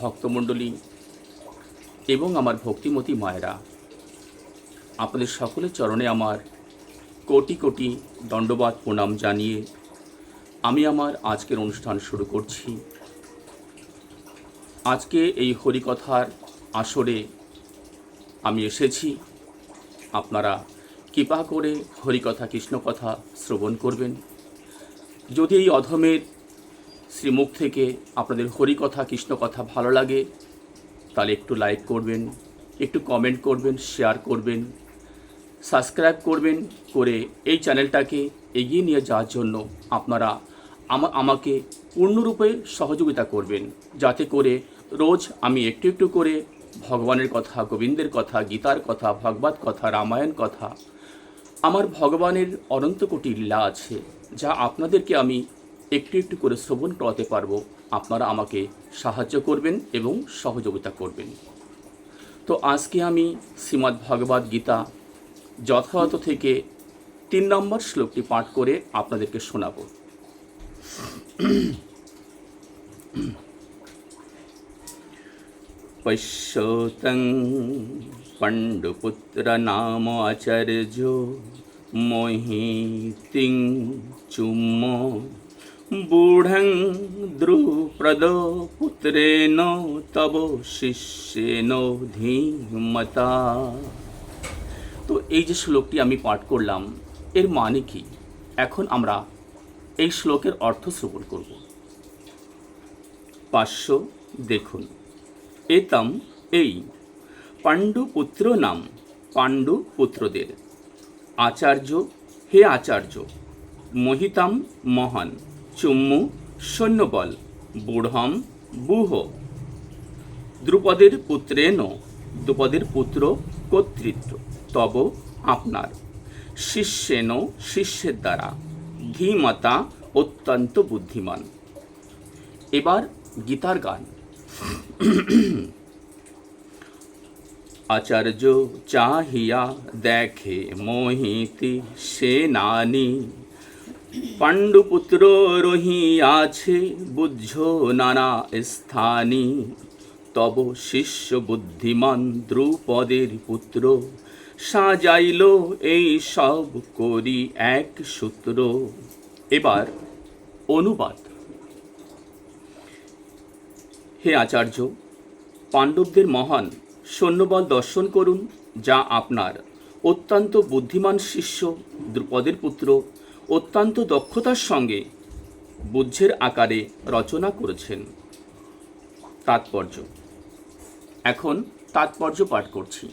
ভক্তমণ্ডলী এবং আমার ভক্তিমতী মায়েরা, আপনাদের সকলের চরণে আমার কোটি কোটি দণ্ডবাদ প্রণাম জানিয়ে আমি আমার আজকের অনুষ্ঠান শুরু করছি। আজকে এই হরিকথার আসরে আমি এসেছি। আপনারা কৃপা করে হরিকথা কৃষ্ণকথা শ্রবণ করবেন। যদি এই অধমের শ্রীমুখ থেকে আপনাদের হরিকথা, কৃষ্ণকথা ভালো লাগে, তাহলে একটু লাইক করবেন, একটু কমেন্ট করবেন শেয়ার করবেন সাবস্ক্রাইব করবেন করে এই চ্যানেলটাকে এগিয়ে নিয়ে যাওয়ার জন্য আপনারা আমাকে পূর্ণরূপে সহযোগিতা করবেন। যাতে করে রোজ আমি একটু একটু করে ভগবানের কথা, গোবিন্দের কথা, গীতার কথা, ভগবত কথা, রামায়ণ কথা, আমার ভগবানের অনন্ত কোটি লীলা আছে, যা আপনাদেরকে আমি একটু একটু করে শ্রবণ করাতে পারব। আপনারা আমাকে সাহায্য করবেন এবং সহযোগিতা করবেন। তো আজকে আমি শ্রীমদ্ ভগবদ গীতা যথাযথ থেকে তিন নম্বর শ্লোকটি পাঠ করে আপনাদেরকে শোনাবো। পশ্যতং আচার্য মোহিতিং চুম্ম বূঢ়ং দ্রুপ্রদ পুত্রেণ তব শিষ্যেন ধীমতা তো এই যে শ্লোকটি আমি পাঠ করলাম, এর মানে কি? এখন আমরা এই শ্লোকের অর্থ শ্রবণ করব। পার্শ্ব দেখুন। এতাম এই পাণ্ডুপুত্র নাম পাণ্ডু পুত্রদের। আচার্য হে আচার্য, মহিতাম মহান। চুম্মু, সৈন্যবল বুঢ়ম বুহ। দ্রুপদের পুত্রেন দ্রুপদের পুত্র কর্তৃত্ব, তব আপনার। শিষ্যেন শিষ্যের দ্বারা, ধীমতা অত্যন্ত বুদ্ধিমান। এবার গীতার গান। আচার্য চাহিয়া দেখে মোহিতি সেনানি পাণ্ডুপুত্র রহিয়াছে বুঝ নানা স্থানি। তব শিষ্য বুদ্ধিমান দ্রুপদের পুত্র, সাজাইল এই সব করি এক সূত্র। এবার অনুবাদ। হে আচার্য, পাণ্ডবদের মহান সৈন্যবল দর্শন করুন, যা আপনার অত্যন্ত বুদ্ধিমান শিষ্য দ্রুপদের পুত্র অত্যন্ত দক্ষতার সঙ্গে বুদ্ধের আকারে রচনা করেছেন। তাৎপর্য। এখন তাৎপর্য পাঠ করছি।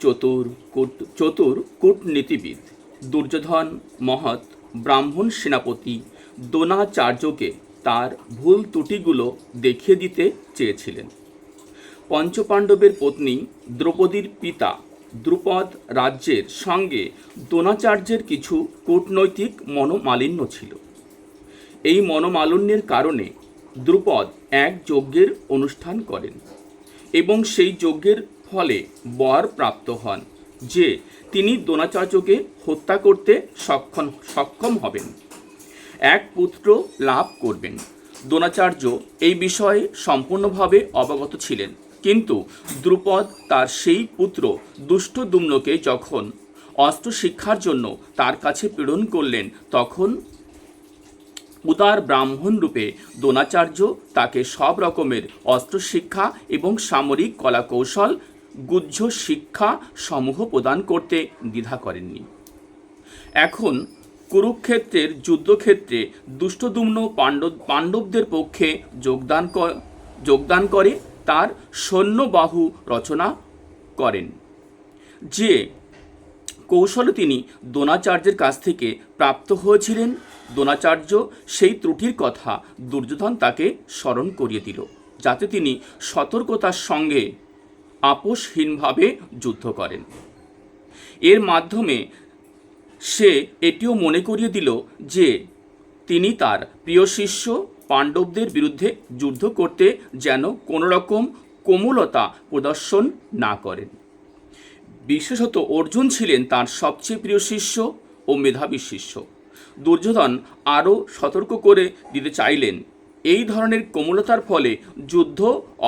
চতুর কূট, চতুর কূটনীতিবিদ দুর্যোধন মহৎ ব্রাহ্মণ সেনাপতি দ্রোণাচার্যকে তার ভুল ত্রুটিগুলো দেখিয়ে দিতে চেয়েছিলেন। পঞ্চপাণ্ডবের পত্নী দ্রৌপদীর পিতা দ্রুপদ রাজ্যের সঙ্গে দ্রোণাচার্যের কিছু কূটনৈতিক মনোমালিন্য ছিল। এই মনোমালিন্যের কারণে দ্রুপদ এক যজ্ঞের অনুষ্ঠান করেন এবং সেই যজ্ঞের ফলে বর প্রাপ্ত হন, যে তিনি দ্রোণাচার্যকে হত্যা করতে সক্ষম সক্ষম হবেন। এক পুত্র লাভ করবেন। দ্রোণাচার্য এই বিষয়ে সম্পূর্ণভাবে অবগত ছিলেন। কিন্তু দ্রুপদ তার সেই পুত্র দুষ্টদুম্নকে যখন অস্ত্র শিক্ষার জন্য তার কাছে প্রেরণ করলেন, তখন উদার ব্রাহ্মণ রূপে দ্রোণাচার্য তাকে সব রকমের অস্ত্র শিক্ষা এবং সামরিক কলাকৌশল, গুহ্য শিক্ষা সমূহ প্রদান করতে দ্বিধা করেননি। এখন কুরুক্ষেত্রের, যুদ্ধক্ষেত্রে দুষ্টদুম্ন পাণ্ডব, পাণ্ডবদের পক্ষে যোগদান যোগদান করে তার সৈন্যবাহু রচনা করেন। যে কৌশলে তিনি দ্রোণাচার্যের কাছ থেকে প্রাপ্ত হয়েছিলেন, দ্রোণাচার্য সেই ত্রুটির কথা দুর্যোধন তাকে স্মরণ করিয়ে দিল, যাতে তিনি সতর্কতার সঙ্গে আপোষহীনভাবে যুদ্ধ করেন। এর মাধ্যমে সে এটিও মনে করিয়ে দিল যে তিনি তার প্রিয় শিষ্য পাণ্ডবদের বিরুদ্ধে যুদ্ধ করতে যেন কোনো রকম কোমলতা প্রদর্শন না করেন। বিশেষত অর্জুন ছিলেন তার সবচেয়ে প্রিয় শিষ্য ও মেধাবী শিষ্য। দুর্যোধন আরও সতর্ক করে দিতে চাইলেন, এই ধরনের কোমলতার ফলে যুদ্ধ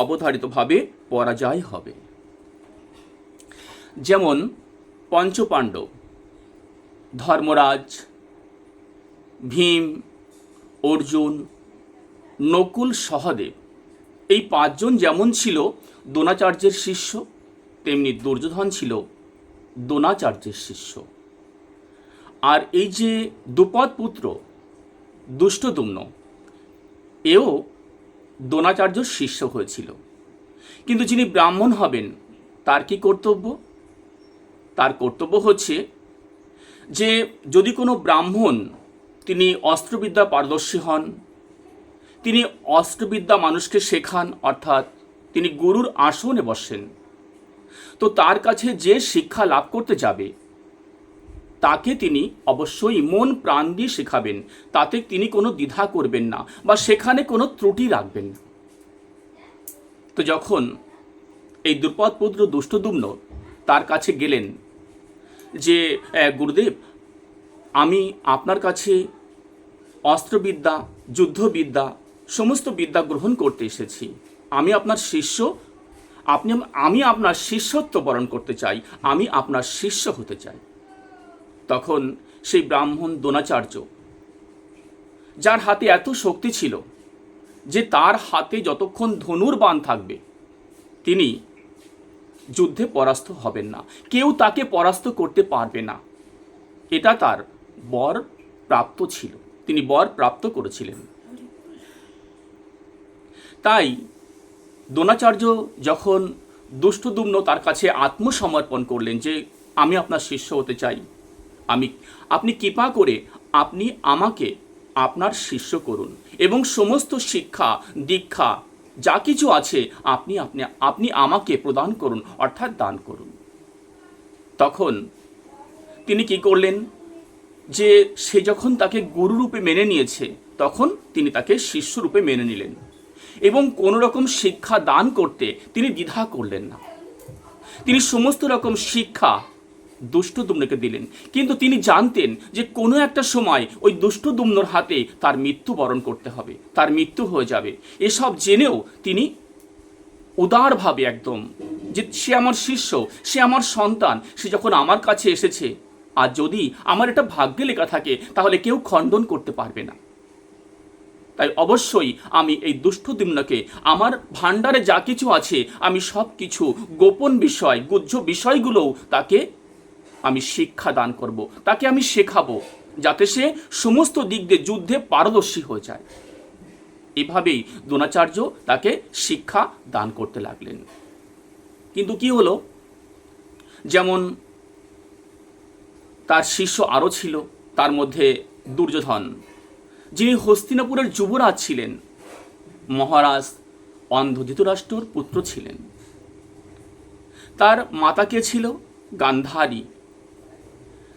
অবধারিতভাবে পরাজয় হবে। যেমন পঞ্চপাণ্ডব, ধর্মরাজ, ভীম, অর্জুন নকুল সহদেব। এই পাঁচজন যেমন ছিল দ্রোণাচার্যের শিষ্য, তেমনি দুর্যোধন ছিল দ্রোণাচার্যের শিষ্য। আর এই যে দুপদ পুত্র, দুষ্টদুম্ন, এও দ্রোণাচার্যর শিষ্য হয়েছিল। কিন্তু যিনি ব্রাহ্মণ হবেন, তার কি কর্তব্য? তার কর্তব্য হচ্ছে যে যদি কোনো ব্রাহ্মণ তিনি অস্ত্রবিদ্যা পারদর্শী হন তিনি অস্ত্রবিদ্যা মানুষকে শেখান, অর্থাৎ তিনি গুরুর আসনে বসেন। তো তার কাছে যে শিক্ষা লাভ করতে যাবে, তাকে তিনি অবশ্যই মন প্রাণ দিয়ে শেখাবেন। তাতে তিনি কোনো দ্বিধা করবেন না বা সেখানে কোনো ত্রুটি রাখবেন না। তো যখন এই দুর্পদ পুত্র দুষ্টদুম্ন তার কাছে গেলেন যে গুরুদেব, আমি আপনার কাছে অস্ত্রবিদ্যা, যুদ্ধবিদ্যা সমস্ত বিদ্যা গ্রহণ করতে এসেছি। আমি আপনার শিষ্য, আপনি আমি আপনার শিষ্যত্ব বরণ করতে চাই, আমি আপনার শিষ্য হতে চাই। তখন সেই ব্রাহ্মণ দ্রোণাচার্য, যার হাতে এত শক্তি ছিল যে তার হাতে যতক্ষণ ধনুর বাণ থাকবে, তিনি যুদ্ধে পরাস্ত হবেন না। কেউ তাকে পরাস্ত করতে পারবে না। এটা তার বর প্রাপ্ত ছিল। তিনি বর প্রাপ্ত করেছিলেন। তাই দ্রোণাচার্য যখন দুষ্টদুম্ন তার কাছে আত্মসমর্পণ করলেন যে আমি আপনার শিষ্য হতে চাই, আমি, আপনি কৃপা করে আপনি আমাকে আপনার শিষ্য করুন এবং সমস্ত শিক্ষা, দীক্ষা, যা কিছু আছে আপনি আপনি আপনি আমাকে প্রদান করুন, অর্থাৎ দান করুন। তখন তিনি কি করলেন যে সে যখন তাকে গুরুরূপে মেনে নিয়েছে, তখন তিনি তাকে শিষ্যরূপে মেনে নিলেন। এবং কোনো রকম শিক্ষা দান করতে তিনি দ্বিধা করলেন না। তিনি সমস্ত রকম শিক্ষা দুষ্ট দুষ্টদুম্নকে দিলেন। কিন্তু তিনি জানতেন যে কোনো একটা সময় ওই দুষ্ট দুষ্টদুম্নর হাতে তার মৃত্যুবরণ করতে হবে, তার মৃত্যু হয়ে যাবে। এসব জেনেও তিনি উদারভাবে একদম যে সে আমার শিষ্য, সে আমার সন্তান, সে যখন আমার কাছে এসেছে, আর যদি আমার এটা ভাগ্যে লেখা থাকে, তাহলে কেউ খণ্ডন করতে পারবে না। তাই অবশ্যই আমি এই দুষ্টদিম্নকে আমার ভাণ্ডারে যা কিছু আছে, আমি সব কিছু গোপন বিষয়, গুহ্য বিষয়গুলোও তাকে আমি শিক্ষা দান করব, তাকে আমি শেখাবো, যাতে সে সমস্ত দিক দিয়ে যুদ্ধে পারদর্শী হয়ে যায়। এভাবেই দ্রোণাচার্য তাকে শিক্ষা দান করতে লাগলেন। কিন্তু কি হলো? যেমন তার শিষ্য আরও ছিল, তার মধ্যে দুর্যোধন যিনি হস্তিনাপুরের যুবরাজ ছিলেন, মহারাজ অন্ধ ধৃতরাষ্ট্রর পুত্র ছিলেন। তার মাতা কে ছিল? গান্ধারী।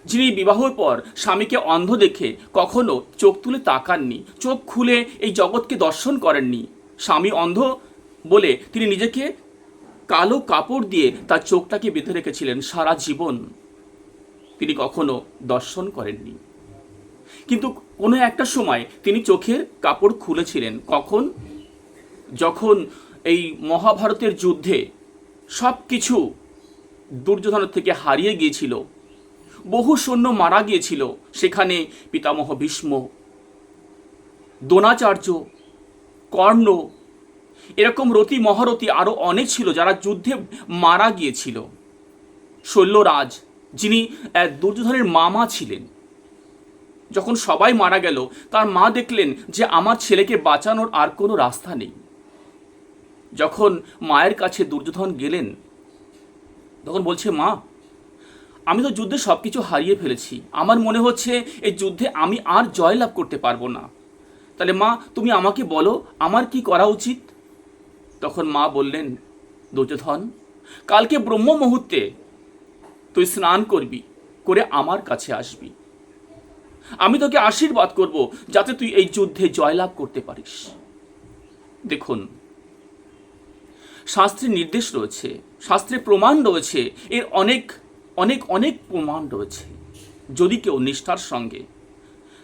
যিনি বিবাহের পর স্বামীকে অন্ধ দেখে কখনো চোখ তুলে তাকাননি, চোখ খুলে এই জগৎকে দর্শন করেননি, স্বামী অন্ধ বলে তিনি নিজেকে কালো কাপড় দিয়ে তার চোখটাকে বেঁধে রেখেছিলেন সারা জীবন। তিনি কখনো দর্শন করেননি। কিন্তু কোনো একটা সময় তিনি চোখের কাপড় খুলেছিলেন। কখন? যখন এই মহাভারতের যুদ্ধে সব কিছু দুর্যোধনের থেকে হারিয়ে গিয়েছিল। বহু সৈন্য মারা গিয়েছিল। সেখানে পিতামহ ভীষ্ম, দ্রোণাচার্য, কর্ণ, এরকম রতি মহারথী আরও অনেক ছিল যারা যুদ্ধে মারা গিয়েছিল। শৈল্যরাজ যিনি দুর্যোধনের মামা ছিলেন। যখন সবাই মারা গেল, তার মা দেখলেন যে আমার ছেলেকে বাঁচানোর আর কোনো রাস্তা নেই। যখন মায়ের কাছে দুর্যোধন গেলেন, তখন বলছে, মা, আমি তো যুদ্ধে সব কিছু হারিয়ে ফেলেছি। আমার মনে হচ্ছে এই যুদ্ধে আমি আর জয়লাভ করতে পারব না। তাহলে মা, তুমি আমাকে বলো, আমার কি করা উচিত? তখন মা বললেন, দুর্যোধন, কালকে ব্রহ্ম মুহূর্তে তুই স্নান করবি, করে আমার কাছে আসবি। আমি তোকে আশীর্বাদ করব যাতে তুই এই যুদ্ধে জয়লাভ করতে পারিস। দেখুন, শাস্ত্রে নির্দেশ রয়েছে, শাস্ত্রে প্রমাণ রয়েছে, এর অনেক অনেক অনেক প্রমাণ রয়েছে। যদি কেউ নিষ্ঠার সঙ্গে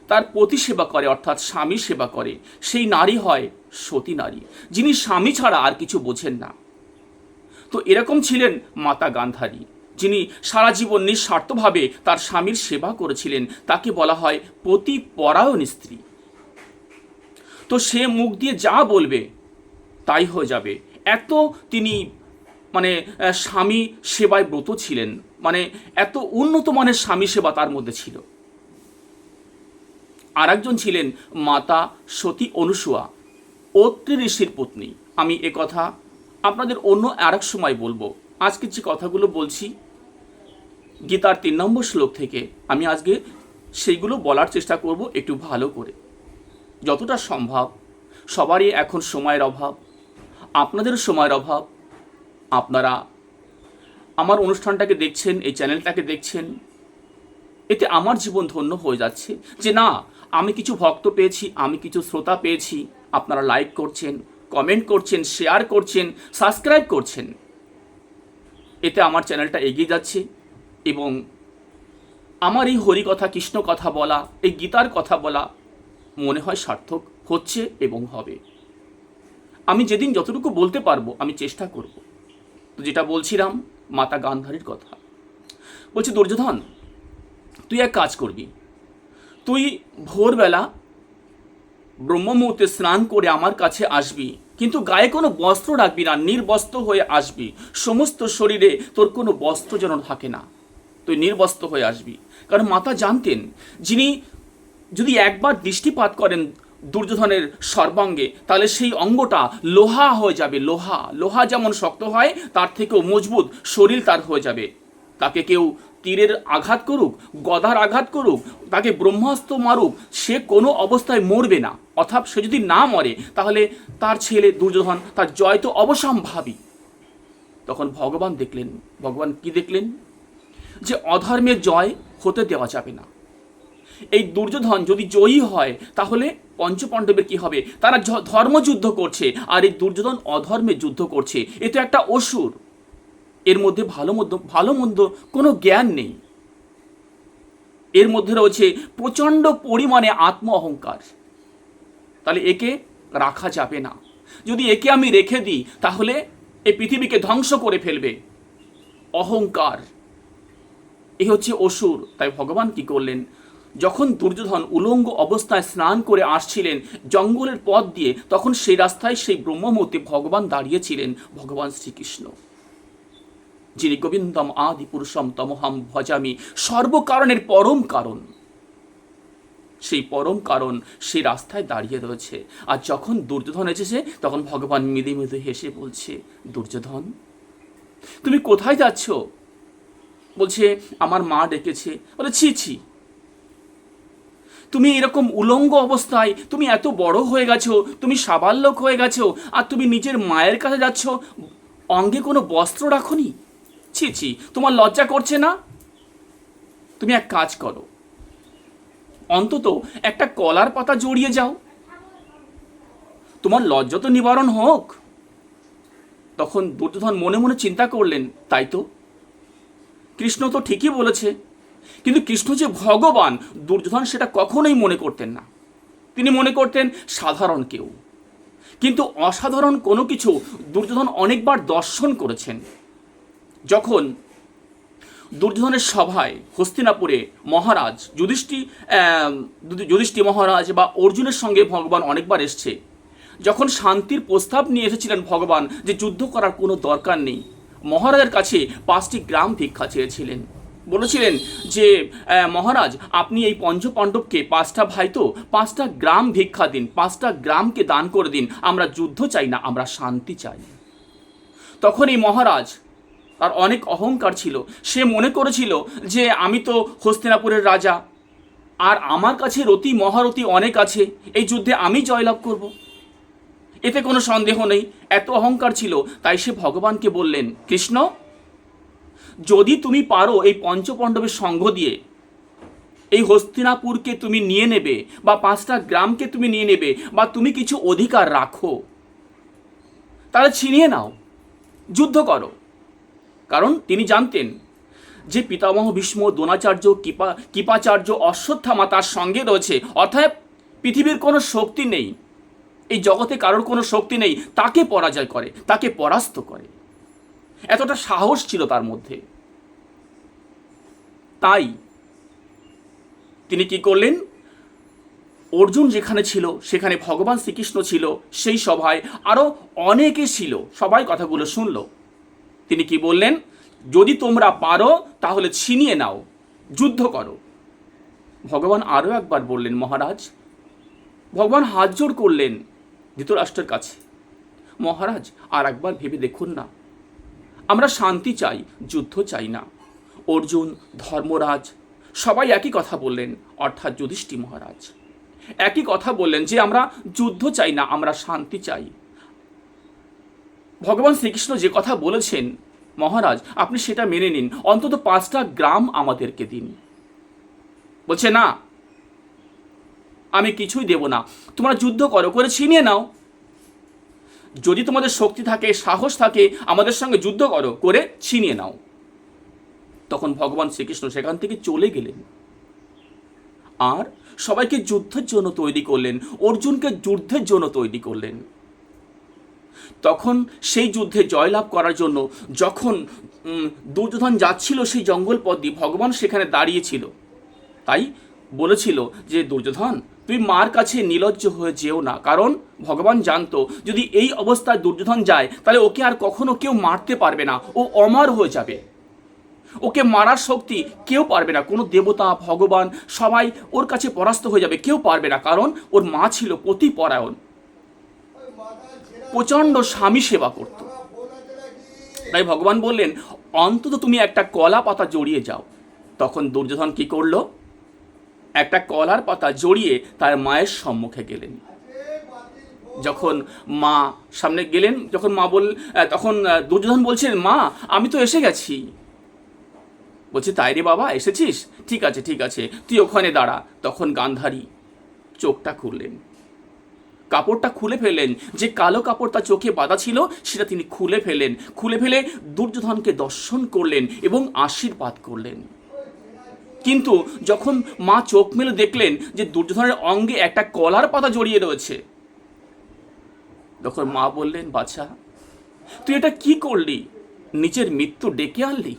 তার পতি সেবা করে, অর্থাৎ স্বামী সেবা করে, সেই নারী হয় সতী নারী, যিনি স্বামী ছাড়া আর কিছু বোঝেন না। তো এরকম ছিলেন মাতা গান্ধারী। যিনি সারা জীবন নিঃস্বার্থভাবে তার স্বামীর সেবা করেছিলেন, তাকে বলা হয় পতি পরায়ণ স্ত্রী। তো সে মুখ দিয়ে যা বলবে, তাই হয়ে যাবে। এত তিনি মানে স্বামী সেবায় ব্রত ছিলেন। মানে এত উন্নত মানের স্বামী সেবা তার মধ্যে ছিল। আর একজন ছিলেন মাতা সতী অনুসুয়া অত্রি ঋষির পত্নী। আমি কথা আপনাদের অন্য আরেক সময় বলব। আজকে যে কথাগুলো বলছি, গীতার তিন নম্বর শ্লোক থেকে আমি আজকে সেইগুলো বলার চেষ্টা করব একটু ভালো করে। যতটা সম্ভব, সবারই এখন সময়ের অভাব আপনাদের সময়ের অভাব। আপনারা আমার অনুষ্ঠানটাকে দেখছেন, এই চ্যানেলটাকে দেখছেন, এতে আমার জীবন ধন্য হয়ে যাচ্ছে যে না, আমি কিছু ভক্ত পেয়েছি, আমি কিছু শ্রোতা পেয়েছি, আপনারা লাইক করছেন কমেন্ট করছেন শেয়ার করছেন সাবস্ক্রাইব করছেন। এতে আমার চ্যানেলটা এগিয়ে যাচ্ছে এবং আমার এই হরি কথা, কৃষ্ণ কথা বলা, এই গীতার কথা বলা মনে হয় সার্থক হচ্ছে এবং হবে। আমি যেদিন যতটুকু বলতে পারব, আমি চেষ্টা করব। তো যেটা বলছিলাম, মাতা গান্ধারীর কথা। বলছি, দুর্যোধন, তুই এক কাজ করবি। তুই ভোরবেলা ব্রহ্মমুহূর্তে স্নান করে আমার কাছে আসবি। কিন্তু গায়ে কোনো বস্ত্র রাখবি না নির্বস্ত্র হয়ে আসবি। সমস্ত শরীরে তোর কোনো বস্ত্র যেন থাকে না। তুই নির্বস্ত্র হয়ে আসবি। কারণ মাতা জানতেন, যিনি যদি একবার দৃষ্টিপাত করেন দুর্যোধনের সর্বাঙ্গে, তাহলে সেই অঙ্গটা লোহা হয়ে যাবে, লোহা। লোহা যেমন শক্ত হয়, তার থেকেও মজবুত শরীর তার হয়ে যাবে। তাকে কেউ তীরের আঘাত করুক, গদার আঘাত করুক, তাকে ব্রহ্মাস্ত্র মারুক, সে কোনো অবস্থায় মরবে না। অর্থাৎ সে যদি না মরে, তাহলে তার ছেলে দুর্যোধন, তার জয় তো অবসম্ভাবী। তখন ভগবান দেখলেন, ভগবান কি দেখলেন? যে অধর্মের জয় হতে দেওয়া যাবে না। এই দুর্যোধন যদি জয়ী হয়, তাহলে পঞ্চপাণ্ডবের কি হবে? তারা ধর্মযুদ্ধ করছে, আর এই দুর্যোধন অধর্মে যুদ্ধ করছে। এ তো একটা অসুর। এর মধ্যে ভালো মন্দ ভালো মন্দ কোনো জ্ঞান নেই। এর মধ্যে রয়েছে প্রচণ্ড পরিমাণে আত্ম অহংকার তাহলে একে রাখা যাবে না। যদি একে আমি রেখে দিই, তাহলে এই পৃথিবীকে ধ্বংস করে ফেলবে। অহংকার। এ হচ্ছে অসুর। তাই ভগবান কি করলেন? যখন দুর্যোধন উলঙ্গ অবস্থায় স্নান করে আসছিলেন জঙ্গলের পথ দিয়ে, তখন সেই রাস্তায় সেই ব্রহ্মমূর্তি ভগবান দাঁড়িয়েছিলেন ভগবান শ্রীকৃষ্ণ। যিনি গোবিন্দম আদি পুরুষম তমহাম ভজামি, সর্বকারণের পরম কারণ। সেই পরম কারণ সেই রাস্তায় দাঁড়িয়ে রয়েছে। আর যখন দুর্যোধন এসেছে, তখন ভগবান মৃদু মৃদু হেসে বলছে, দুর্যোধন, তুমি কোথায় যাচ্ছ? বলছে, আমার মা ডেকেছে। বলে, ছি ছি। তুমি এরকম উলঙ্গ অবস্থায় তুমি এত বড় হয়ে গেছো, তুমি সাবাল্যক হয়ে গেছো, আর তুমি নিজের মায়ের কাছে যাচ্ছ, অঙ্গে কোনো বস্ত্র রাখনি? ছি ছি, তোমার লজ্জা করছে না? তুমি এক কাজ করো। অন্তত একটা কলার পাতা জড়িয়ে যাও। তোমার লজ্জা তো নিবারণ হোক। তখন দুর্যোধন মনে মনে চিন্তা করলেন, তাই তো? কৃষ্ণ তো ঠিকই বলেছে, কিন্তু কৃষ্ণ যে ভগবান, দুর্যোধন সেটা কখনোই মনে করতেন না। তিনি মনে করতেন সাধারণ কেউ। কিন্তু অসাধারণ কোনো কিছু দুর্যোধন অনেকবার দর্শন করেছেন। যখন দুর্যোধনের সভায় হস্তিনাপুরে মহারাজ যুধিষ্ঠি যুধিষ্ঠি মহারাজ বা অর্জুনের সঙ্গে ভগবান অনেকবার এসছে, যখন শান্তির প্রস্তাব নিয়ে এসেছিলেন ভগবান যে যুদ্ধ করার কোনো দরকার নেই, মহারাজের কাছে পাঁচটি গ্রাম ভিক্ষা চেয়েছিলেন। বলেছিলেন যে মহারাজ, আপনি এই পঞ্চপাণ্ডবকে পাঁচটা ভাই তো, পাঁচটা গ্রাম ভিক্ষা দিন, পাঁচটা গ্রামকে দান করে দিন, আমরা যুদ্ধ চাই না, আমরা শান্তি চাই। তখন এই মহারাজ তার অনেক অহংকার ছিল। সে মনে করেছিল যে, আমি তো হস্তিনাপুরের রাজা। আর আমার কাছে রতি মহারথী অনেক আছে। এই যুদ্ধে আমি জয়লাভ করব। এতে কোনো সন্দেহ নেই। এত অহংকার ছিল। তাই সে ভগবানকে বললেন, কৃষ্ণ, যদি তুমি পারো এই পঞ্চপাণ্ডবের সঙ্গ দিয়ে, এই হস্তিনাপুরকে তুমি নিয়ে নেবে বা পাঁচটা গ্রামকে তুমি নিয়ে নেবে বা তুমি কিছু অধিকার রাখো, তাহলে ছিনিয়ে নাও। যুদ্ধ করো। কারণ তিনি জানতেন যে পিতামহ ভীষ্ম, দ্রোণাচার্য, কৃপা, কৃপাচার্য, অশ্বত্থামা তার সঙ্গে রয়েছে। অর্থাৎ পৃথিবীর কোনো শক্তি নেই। এই জগতে কারোর কোনো শক্তি নেই। তাকে পরাজয় করে, তাকে পরাস্ত করে। এতটা সাহস ছিল তার মধ্যে। তাই তিনি কি করলেন? অর্জুন যেখানে ছিল, সেখানে ভগবান শ্রীকৃষ্ণ ছিল, সেই সভায় আরও অনেকে ছিল। সবাই কথাগুলো শুনল। তিনি কি বললেন? যদি তোমরা পারো, তাহলে ছিনিয়ে নাও, যুদ্ধ করো। ভগবান আরও একবার বললেন, মহারাজ, ভগবান হাত জোড় করলেন ধৃতরাষ্ট্রের কাছে। মহারাজ, আর একবার ভেবে দেখুন না। আমরা শান্তি চাই, যুদ্ধ চাই না। অর্জুন, ধর্মরাজ, সবাই একই কথা বললেন, অর্থাৎ যুধিষ্ঠি মহারাজ। একই কথা বললেন যে, আমরা যুদ্ধ চাই না, আমরা শান্তি চাই। ভগবান শ্রীকৃষ্ণ যে কথা বলেছেন, মহারাজ, আপনি সেটা মেনে নিন। অন্তত পাঁচটা গ্রাম আমাদেরকে দিন। বলছে, না, আমি কিছুই দেব না। তোমরা যুদ্ধ করো, করে ছিনিয়ে নাও। যদি তোমাদের শক্তি থাকে, সাহস থাকে, আমাদের সঙ্গে যুদ্ধ করো, করে ছিনিয়ে নাও। তখন ভগবান শ্রীকৃষ্ণ সেখান থেকে চলে গেলেন। আর সবাইকে যুদ্ধের জন্য তৈরি করলেন, অর্জুনকে যুদ্ধের জন্য তৈরি করলেন। তখন সেই যুদ্ধে জয়লাভ করার জন্য যখন দুর্যোধন যাচ্ছিল সেই জঙ্গল পথ দিয়ে ভগবান সেখানে দাঁড়িয়েছিল। তাই বলেছিল যে, দুর্যোধন, তুই মার কাছে নিলজ্জ হয়ে যেও না। কারণ ভগবান জানতো, যদি এই অবস্থায় দুর্যোধন যায়, তাহলে ওকে আর কখনো কেউ মারতে পারবে না। ও অমর হয়ে যাবে। ওকে মারার শক্তি কেউ পারবে না। কোনো দেবতা, ভগবান সবাই ওর কাছে পরাস্ত হয়ে যাবে। কেউ পারবে না। কারণ ওর মা ছিল পতি পরায়ণ প্রচণ্ড স্বামী সেবা করত। তাই ভগবান বললেন, অন্তত তুমি একটা কলা পাতা জড়িয়ে যাও। তখন দুর্যোধন কি করল? একটা কলার পাতা জড়িয়ে তার মায়ের সম্মুখে গেলেন। যখন মা সামনে গেলেন, যখন মা বল তখন দুর্যোধন বলছেন, মা, আমি তো এসে গেছি। বলছে, তাই রে বাবা, এসেছিস? ঠিক আছে ঠিক আছে, তুই ওখানে দাঁড়া। তখন গান্ধারী চোখটা খুললেন। কাপড়টা খুলে ফেলেন যে কালো কাপড় তার চোখে বাঁধা ছিল, সেটা তিনি খুলে ফেলেন খুলে ফেলে দুর্যোধনকে দর্শন করলেন এবং আশীর্বাদ করলেন। কিন্তু যখন মা চোখ মেলে দেখলেন যে দুর্যোধনের অঙ্গে একটা কলার পাতা জড়িয়ে রয়েছে, তখন মা বললেন, বাছা, তুই এটা কি করলি? নিজের মৃত্যু ডেকে আনলি?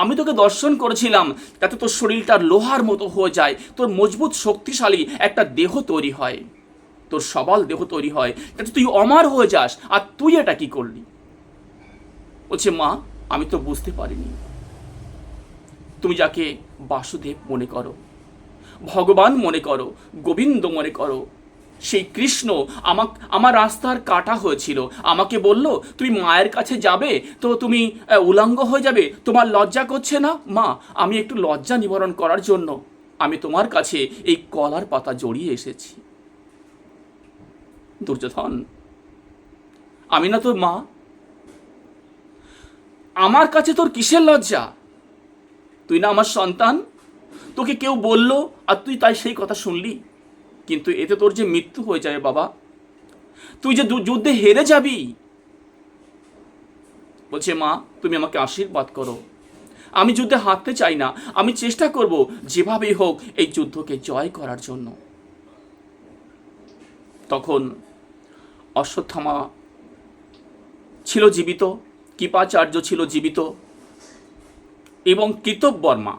আমি তোকে দর্শন করেছিলাম যাতে তোর শরীরটা লোহার মতো হয়ে যায়, তোর মজবুত শক্তিশালী একটা দেহ তৈরি হয়। তোর সবল দেহ তৈরি হয় যাতে তুই অমার হয়ে যাস, আর তুই এটা কি করলি? বলছে, মা, আমি তো বুঝতে পারিনি। তুমি যাকে বাসুদেব মনে করো, ভগবান মনে করো, গোবিন্দ মনে করো, সেই কৃষ্ণ আমাক, আমার রাস্তার কাটা হয়েছিল। আমাকে বলল, তুমি মায়ের কাছে যাবে, তো তুমি উলঙ্গ হয়ে যাবে, তোমার লজ্জা করছে না? মা, আমি একটু লজ্জা নিবারণ করার জন্য, আমি তোমার কাছে এই কলার পাতা জড়িয়ে এসেছি। দুর্যোধন। আমি না তোর মা। আমার কাছে তোর কিসের লজ্জা? তুই না আমার সন্তান। তোকে কেউ বলল আর তুই তাই সেই কথা শুনলি। কিন্তু এতে তোর যে মৃত্যু হয়ে যাবে বাবা, তুই যে যুদ্ধে হেরে যাবি। বলছে, মা, তুমি আমাকে আশীর্বাদ করো। আমি যুদ্ধে হারতে চাই না। আমি চেষ্টা করব যেভাবেই হোক এই যুদ্ধকে জয় করার জন্য। তখন অশ্বত্থামা ছিল জীবিত, কৃপাচার্য ছিল জীবিত এবং কৃতবর্মা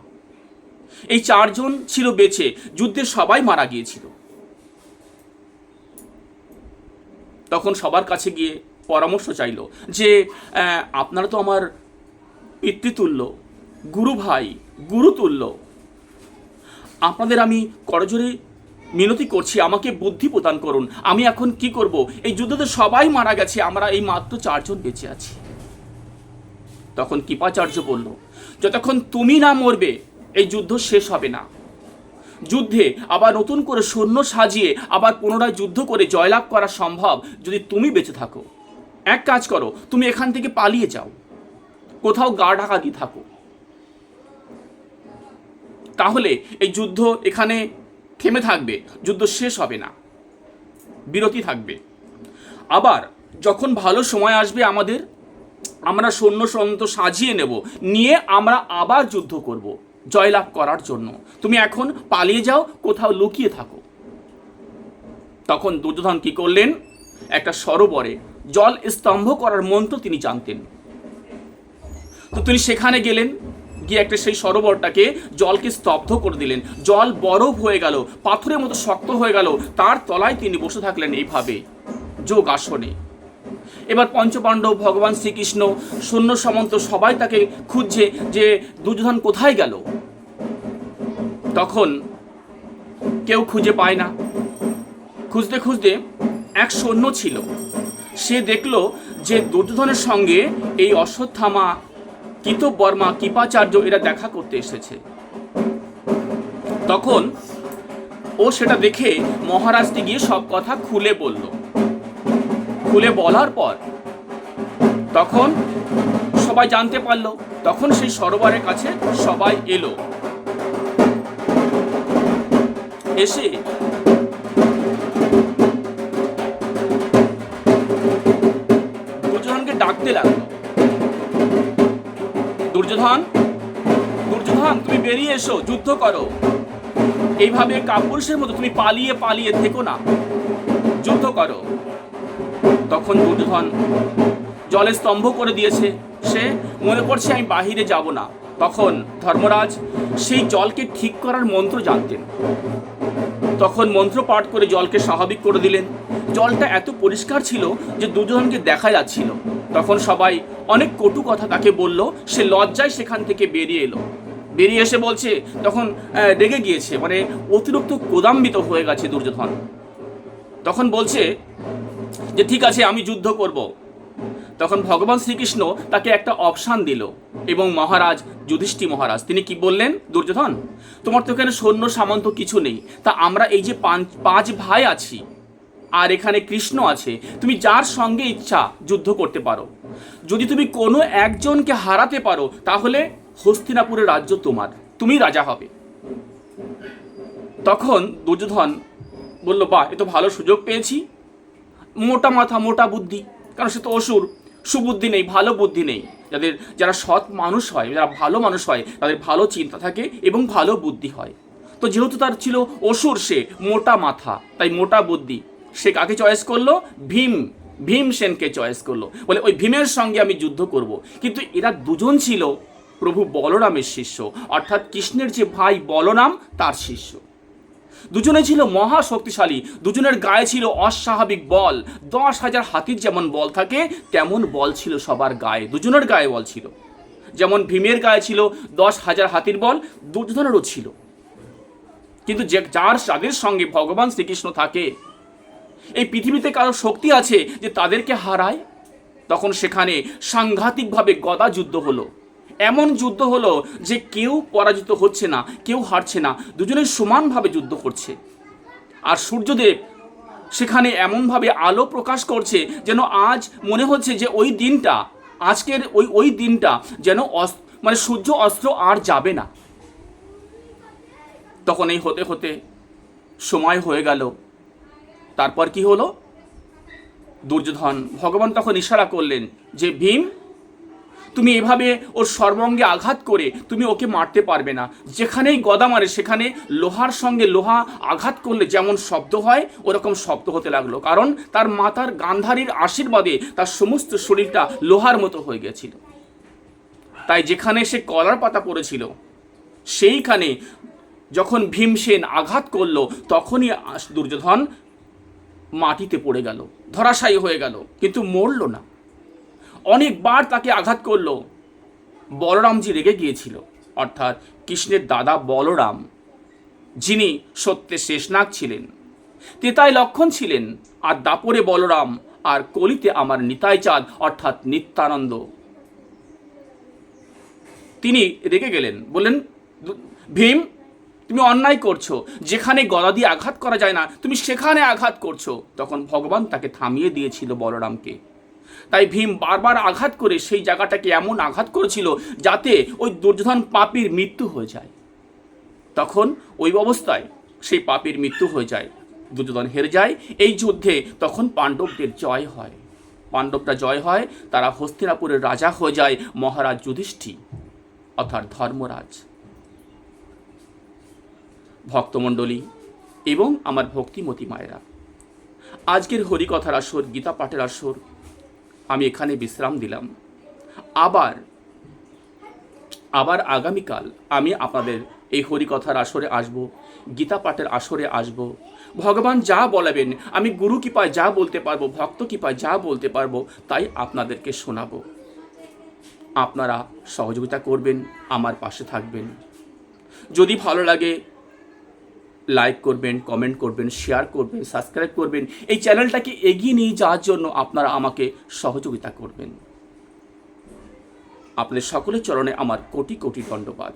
এই চারজন ছিল বেঁচে, যুদ্ধে সবাই মারা গিয়েছিল। তখন সবার কাছে গিয়ে পরামর্শ চাইল যে আপনারা তো আমার পিতৃতুল্য, গুরু ভাই, গুরুতুল্য। আপনাদের আমি করজোরে মিনতি করছি, আমাকে বুদ্ধি প্রদান করুন। আমি এখন কি করব? এই যুদ্ধতে সবাই মারা গেছে, আমরা এই মাত্র চারজন বেঁচে আছি। তখন কৃপাচার্য বলল, যতক্ষণ তুমি না মরবে, এই যুদ্ধ শেষ হবে না। যুদ্ধে আবার নতুন করে সৈন্য সাজিয়ে আবার পুনরায় যুদ্ধ করে জয়লাভ করা সম্ভব যদি তুমি বেঁচে থাকো। এক কাজ করো, তুমি এখান থেকে পালিয়ে যাও। কোথাও গা ঢাকা দিয়ে থাকো। তাহলে এই যুদ্ধ এখানে থেমে থাকবে, যুদ্ধ শেষ হবে না। বিরতি থাকবে। আবার যখন ভালো সময় আসবে আমাদের, আমরা সৈন্য সন্ত সাজিয়ে নেব, নিয়ে আমরা আবার যুদ্ধ করব, জয়লাভ করার জন্য। তুমি এখন পালিয়ে যাও, কোথাও লুকিয়ে থাকো। তখন দুর্যোধন কি করলেন? একটা সরোবরে জল স্তম্ভ করার মন্ত্র তিনি জানতেন। তো তিনি সেখানে গেলেন গিয়ে একটা সেই সরোবরটাকে জলকে স্তব্ধ করে দিলেন। জল বরফ হয়ে গেল, পাথরের মতো শক্ত হয়ে গেল, তার তলায় তিনি বসে থাকলেন এইভাবে। যোগ আসনে। এবার পঞ্চপাণ্ডব, ভগবান শ্রীকৃষ্ণ, সৈন্য সামন্ত সবাই তাকে খুঁজছে যে দুর্যোধন কোথায় গেল। তখন কেউ খুঁজে পায় না। খুঁজতে খুঁজতে এক সৈন্য ছিল। সে দেখল যে দুর্যোধনের সঙ্গে এই অশ্বত্থামা কিতব বর্মা কৃপাচার্য এরা দেখা করতে এসেছে। তখন ও সেটা দেখে মহারাজকে গিয়ে সব কথা খুলে বলল। খুলে বলার পর তখন সবাই জানতে পারল, তখন সেই সরোবরের কাছে সবাই এলো। এসে দুর্যোধনকে ডাকতে লাগল। দুর্যোধন? দুর্যোধন, তুমি বেরিয়ে এসো, যুদ্ধ করো। এইভাবে কাপুরুষের মতো তুমি পালিয়ে পালিয়ে থেকো না। যুদ্ধ করো। তখন দুর্যোধন জলে স্তম্ভ করে দিয়েছে। সে মনে করছে আমি বাহিরে যাব না। তখন ধর্মরাজ সেই জলকে ঠিক করার মন্ত্র জানতেন। তখন মন্ত্র পাঠ করে জলকে স্বাভাবিক করে দিলেন। জলটা এত পরিষ্কার ছিল যে দুর্যোধনকে দেখা যাচ্ছিল। তখন সবাই অনেক কটু কথা তাকে বলল। সে লজ্জায় সেখান থেকে বেরিয়ে এলো। বেরিয়ে এসে বলছে, তখন রেগে গিয়েছে মানে অতিরিক্ত কোদাম্বিত হয়ে গেছে দুর্যোধন। তখন বলছে যে, ঠিক আছে, আমি যুদ্ধ করব। তখন ভগবান শ্রীকৃষ্ণ তাকে একটা অপশান দিল, এবং মহারাজ যুধিষ্ঠি মহারাজ, তিনি কি বললেন, দুর্যোধন, তোমার তো এখানে সৈন্য সামন্ত কিছু নেই। তা আমরা এই যে পাঁচ ভাই আছি আর এখানে কৃষ্ণ আছে। তুমি যার সঙ্গে ইচ্ছা যুদ্ধ করতে পারো। যদি তুমি কোনো একজনকে হারাতে পারো, তাহলে হস্তিনাপুরের রাজ্য তোমার। তুমি রাজা হবে। তখন দুর্যোধন বলল বা এ তো ভালো সুযোগ পেয়েছি। মোটা মাথা, মোটা বুদ্ধি, কারণ সে তো অসুর। সুবুদ্ধি নেই, ভালো বুদ্ধি নেই। যাদের, যারা সৎ মানুষ হয়, যারা ভালো মানুষ হয়, তাদের ভালো চিন্তা থাকে এবং ভালো বুদ্ধি হয়। তো যেহেতু তার ছিল অসুর সে, মোটা মাথা, তাই মোটা বুদ্ধি সে কাকে চয়েস করল? ভীম ভীম সেনকে চয়েস করল। বলে ওই ভীমের সঙ্গে আমি যুদ্ধ করব। কিন্তু এরা দুজন ছিল প্রভু বলরামের শিষ্য, অর্থাৎ কৃষ্ণের যে ভাই বলরাম, তার শিষ্য। দুজনে ছিল মহা শক্তিশালী, দুজনের গায়ে ছিল অস্বাভাবিক বল। দশ হাজার হাতির যেমন বল থাকে, তেমন বল ছিল সবার গায়ে। দুজনের গায়ে বল ছিল। যেমন ভীমের গায়ে ছিল দশ হাজার হাতির বল দুর্যোধনেরও ছিল। কিন্তু যে যার যাদের সঙ্গে ভগবান শ্রীকৃষ্ণ থাকে এই পৃথিবীতে কারও শক্তি আছে যে তাদেরকে হারায়? তখন সেখানে সাংঘাতিকভাবে গদা যুদ্ধ হলো। এমন যুদ্ধ হলো যে কেউ পরাজিত হচ্ছে না, কেউ হারছে না দুজনে সমানভাবে যুদ্ধ করছে। আর সূর্যদেব সেখানে এমনভাবে আলো প্রকাশ করছে যেন আজ মনে হচ্ছে যে ওই দিনটা, আজকের ওই ওই দিনটা যেন মানে সূর্য অস্ত্র আর যাবে না। তখন এই হতে হতে সময় হয়ে গেল। তারপর কি হলো? দুর্যোধন ভগবান তখন ইশারা করলেন যে, ভীম, তুমি এভাবে ওর সর্বঙ্গে আঘাত করে তুমি ওকে মারতে পারবে না। যেখানেই গদা মারে, সেখানে লোহার সঙ্গে লোহা আঘাত করলে যেমন শব্দ হয়, ওরকম শব্দ হতে লাগল। কারণ তার মাতার গান্ধারীর আশীর্বাদে তার সমস্ত শরীরটা লোহার মতো হয়ে গেছিল। তাই যেখানে সে কলার পাতা পড়েছিল, সেইখানে যখন ভীমসেন আঘাত করল, তখনই দুর্যোধন মাটিতে পড়ে গেল, ধরাশায়ী হয়ে গেল, কিন্তু মরল না। অনেকবার তাকে আঘাত করল। বলরামজি রেগে গিয়েছিল, অর্থাৎ কৃষ্ণের দাদা বলরাম, যিনি সত্যের শেষনাগ ছিলেন। তেতায় লক্ষণ ছিলেন, আর দাপরে বলরাম, আর কলিতে আমার নিতাই চাঁদ, অর্থাৎ নিত্যানন্দ। তিনি রেগে গেলেন, বললেন ভীম তুমি অন্যায় করছ, যেখানে গলা দিয়ে আঘাত করা যায় না, তুমি সেখানে আঘাত করছ। তখন ভগবান তাকে থামিয়ে দিয়েছিল বলরামকে। তাই ভীম বারবার আঘাত করে সেই জায়গাটাকে এমন আঘাত করেছিল যাতে ওই দুর্যোধন পাপীর মৃত্যু হয়ে যায়। তখন ওই অবস্থায় সেই পাপীর মৃত্যু হয়ে যায়, দুর্যোধন হেরে যায়। এই যুদ্ধে তখন পাণ্ডবদের জয় হয়। পাণ্ডবরা জয় হয়, তারা হস্তিনাপুরের রাজা হয়ে যায় মহারাজ যুধিষ্ঠি অর্থাৎ ধর্মরাজ। ভক্তমণ্ডলী এবং আমার ভক্তিমতী মায়েরা। আজকের হরিকথার আসর, গীতা পাঠের আসর, আমি এখানে বিশ্রাম দিলাম। আবার আবার আগামীকাল আমি আপনাদের এই হরিকথার আসরে আসব, গীতা পাঠের আসরে আসব। ভগবান যা বলাবেন, আমি গুরু কৃপায় যা বলতে পারব, ভক্ত কৃপায় যা বলতে পারব, তাই আপনাদেরকে শোনাবো। আপনারা সহযোগিতা করবেন, আমার পাশে থাকবেন। যদি ভালো লাগে লাইক করবেন কমেন্ট করবেন শেয়ার করবেন সাবস্ক্রাইব করবেন। এই চ্যানেলটাকে এগিয়ে নিয়ে যাওয়ার জন্য আপনারা আমাকে সহযোগিতা করবেন। আপনাদের সকলের চরণে আমার কোটি কোটি দণ্ডবাদ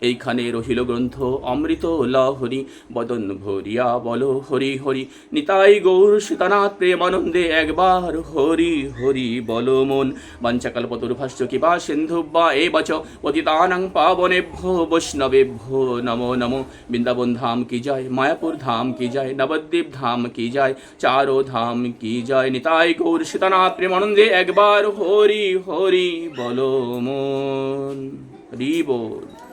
এইখানে রহিল গ্রন্থ, অমৃত লহরি, বদন ভরিয়া বল হরি হরি। নিতাই গৌর সীতানাথ প্রেমানন্দে একবার হরি হরি বল মন। বাঞ্চাকল্পতুর্ভাষ্য কিবা সিন্ধু বা এ বচ। পতিতানাং পাবনেভ্য বৈষ্ণবেভ্য নমো নমো। বৃন্দাবন ধাম কি যায় মায়াপুর ধাম কি যায় নবদ্বীপ ধাম কি যায় চারো ধাম কি যায় নিতাই গৌর সীতানাথ প্রেমানন্দে একবার হরি হরি বল মন। হরি বল।